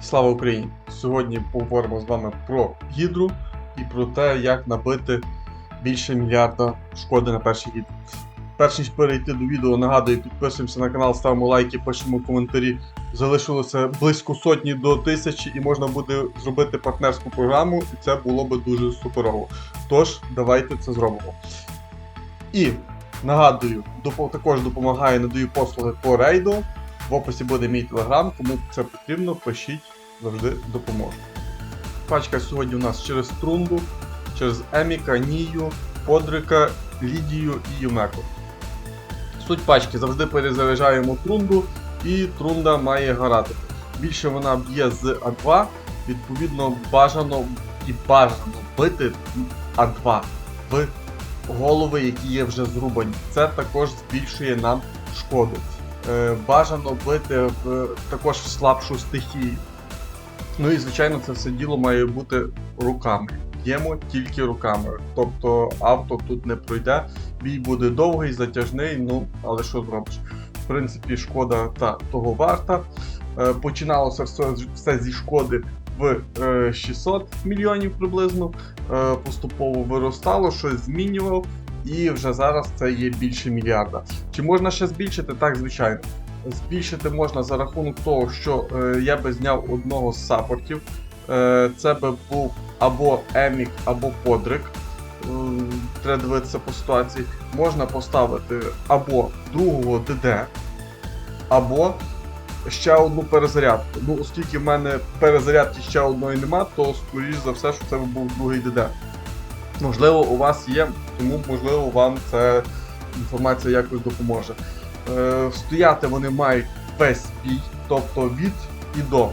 Слава Україні! Сьогодні поговоримо з вами про гідру і про те, як набити більше мільярда шкоди на першій гідрі. Перш ніж перейти до відео, нагадую, підписуємося на канал, ставимо лайки, пишемо коментарі. Залишилося близько сотні до тисячі, і можна буде зробити партнерську програму, і це було би дуже суперово. Тож, давайте це зробимо. І нагадую, також допомагаю, надаю послуги по рейду. В описі буде мій телеграм, кому це потрібно, пишіть, завжди допоможу. Пачка сьогодні у нас через Трунду, через Еміка, Нію, Подрика, Лідію і Юмеко. Суть пачки завжди перезаряджаємо трунду, і трунда має гарати. Більше вона б'є з А2, відповідно, бажано і бажано бити А2 в голови, які є вже зрубані. Це також збільшує нам шкоду. Е, бажано бити в, також в слабшу стихію. Ну і звичайно, це все діло має бути руками. Б'ємо тільки руками. Тобто авто тут не пройде. Бій буде довгий, затяжний, ну але що зробиш? В принципі, шкода та того варта. Е, починалося все, все зі шкоди в е, 600 мільйонів приблизно. Е, поступово виростало, щось змінював, і вже зараз це є більше мільярда. Чи можна ще збільшити? Так, звичайно. Збільшити можна за рахунок того, що е, я би зняв одного з саппортів. Е, це би був або Емік, або Подрик. Е, треба дивитися по ситуації. Можна поставити або другого ДД, або ще одну перезарядку. Ну, оскільки в мене перезарядки ще одної нема, то скоріш за все, що це був другий ДД. Можливо, у вас є, тому можливо вам ця інформація якось допоможе. Е, стояти вони мають весь бій, тобто від і до.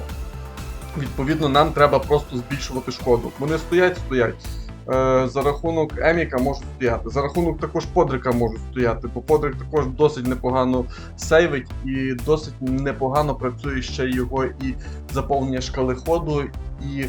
Відповідно, нам треба просто збільшувати шкоду. Вони стоять, стоять. Е, за рахунок Еміка можуть стояти. За рахунок також Подрика можуть стояти, бо Подрик також досить непогано сейвить і досить непогано працює ще його і заповнення шкали ходу, і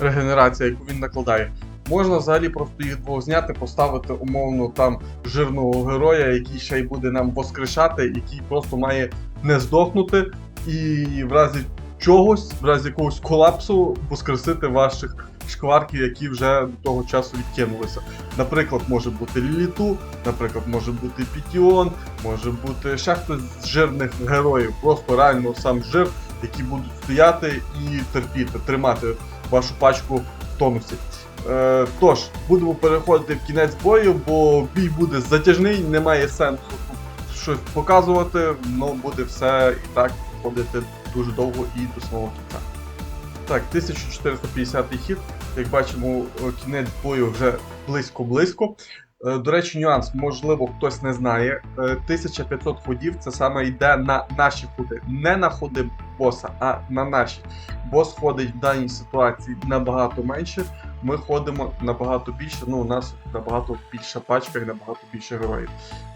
регенерація, яку він накладає. Можна взагалі просто їх двох зняти, поставити умовно там жирного героя, який ще й буде нам воскрешати, який просто має не здохнути, і в разі чогось, в разі якогось колапсу, воскресити ваших шкварків, які вже до того часу відкинулися. Наприклад, може бути Ліліту, наприклад, може бути Пітіон, може бути ще хтось з жирних героїв, просто реально сам жир, які будуть стояти і терпіти, тримати вашу пачку в тонусі. Е, тож, будемо переходити в кінець бою, бо бій буде затяжний, немає сенсу щось показувати, ну буде все і так ходити дуже довго і до самого кінця. Так, 1450 хід. Як бачимо, е, кінець бою вже близько-близько. Е, До речі, нюанс, можливо, хтось не знає. Е, 1500 ходів це саме йде на наші ходи. Не на ходи боса, а на наші. Бос ходить в даній ситуації набагато менше. Ми ходимо набагато більше. Ну, у нас набагато більша пачка і набагато більше героїв.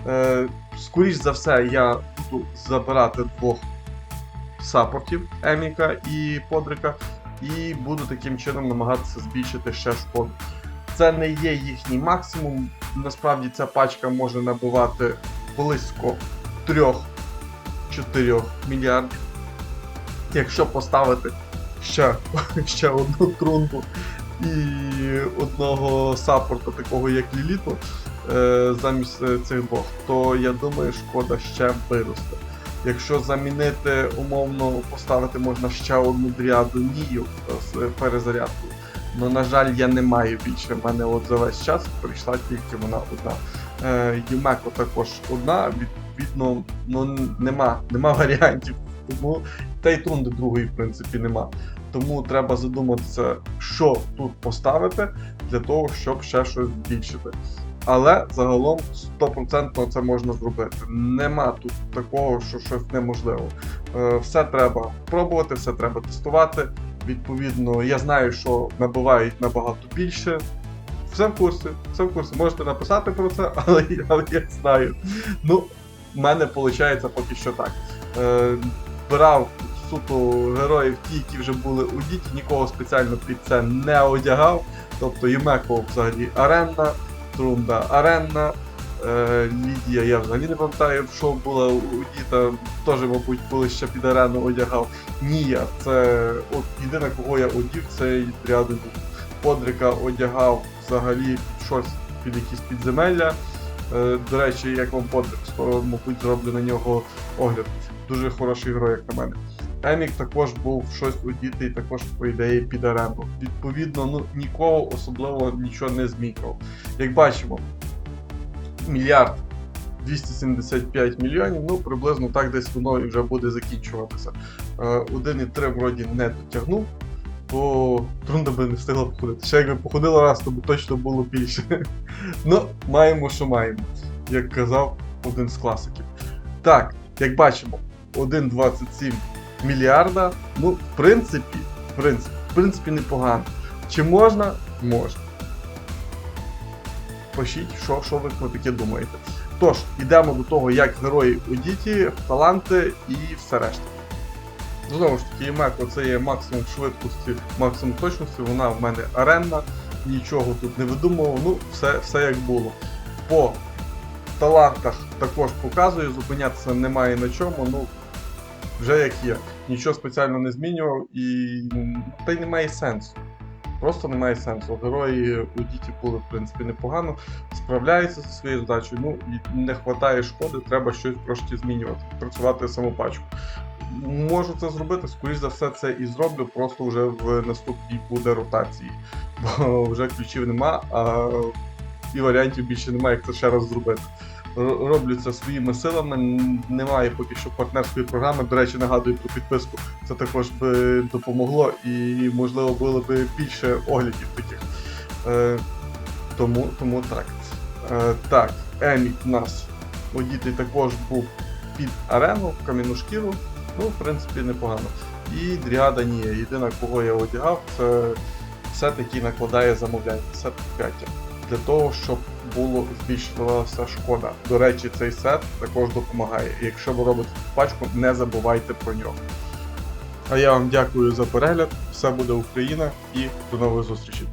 Е, скоріш за все, я буду забирати двох саппортів Еміка і Подрика, і буду таким чином намагатися збільшити ще шкоду. Це не є їхній максимум. Насправді ця пачка може набивати близько 3-4 мільярдів. Якщо поставити ще, ще одну трунку і одного саппорта, такого як Ліліту, е, замість е, цих двох, то я думаю, шкода ще виросте. Якщо замінити, умовно поставити можна ще одну дріаду Нію з е, перезарядкою. Ну, на жаль, я не маю більше. В мене от за весь час прийшла тільки вона одна. Е, Юмеко також одна, відповідно, ну нема, нема варіантів. Тому та й трунди другої, в принципі, нема. Тому треба задуматися, що тут поставити для того, щоб ще щось збільшити. Але загалом 100% це можна зробити. Нема тут такого, що щось неможливо. Е, Все треба пробувати, все треба тестувати. Відповідно, я знаю, що набувають набагато більше. Все в курсі, все в курсі. Можете написати про це, але, але я знаю. Ну, в мене виходить поки що так. Е, брав суто героїв, ті, які вже були у діті, нікого спеціально під це не одягав. Тобто Юмеко взагалі аренда, Трунда Аренна. Е, Лідія, я взагалі не пам'ятаю, що була у діта, теж, мабуть, коли ще під арену одягав. Нія, це от єдине, кого я одів, це ряду Подрика одягав взагалі щось під якісь підземелля. Е, До речі, як вам Подрик, скоро, мабуть, зроблю на нього огляд. Дуже хороший герой, як на мене. Емік також був щось одітий, також, по ідеї, під арену. Відповідно, ну нікого особливо нічого не змінював. Як бачимо, мільярд 275 мільйонів, ну приблизно так десь воно і вже буде закінчуватися. Е, 1,3 вроді не дотягнув, бо трунда би не встигла походити. Ще якби походила раз, то б точно було більше. ну, маємо, що маємо, як казав один з класиків. Так, як бачимо, 1,27 мільярда. Ну, в принципі, в принципі, в принципі, непогано. Чи можна? Можна. Пишіть, що, що ви про таке думаєте. Тож, йдемо до того, як герої у діті, таланти і все решта. Знову ж таки, Меко це є максимум швидкості, максимум точності, вона в мене аренна, нічого тут не видумував, ну, все, все як було. По талантах також показую, зупинятися немає на чому, ну, вже як є. Нічого спеціально не змінював і м, та й немає сенсу. Просто немає сенсу. Герої у діті були, в принципі, непогано, справляються зі своєю задачею. Ну і не вистачає шкоди, треба щось трошки змінювати, працювати самопачку. Можу це зробити, скоріш за все, це і зроблю, просто вже в наступній буде ротації. Бо вже ключів нема, а і варіантів більше немає, як це ще раз зробити. Роблю своїми силами. Немає поки що партнерської програми. До речі, нагадую про підписку. Це також би допомогло і, можливо, було б більше оглядів таких. Е, тому, тому так. Е, так, Емік у нас одітий також був під арену, кам'яну шкіру. Ну, в принципі, непогано. І Дріада Нія. Єдина, кого я одягав, це все-таки накладає замовляння, сет 5 для того, щоб було збільшувалася шкода. До речі, цей сет також допомагає. Якщо ви робите пачку, не забувайте про нього. А я вам дякую за перегляд. Все буде Україна і до нових зустрічей.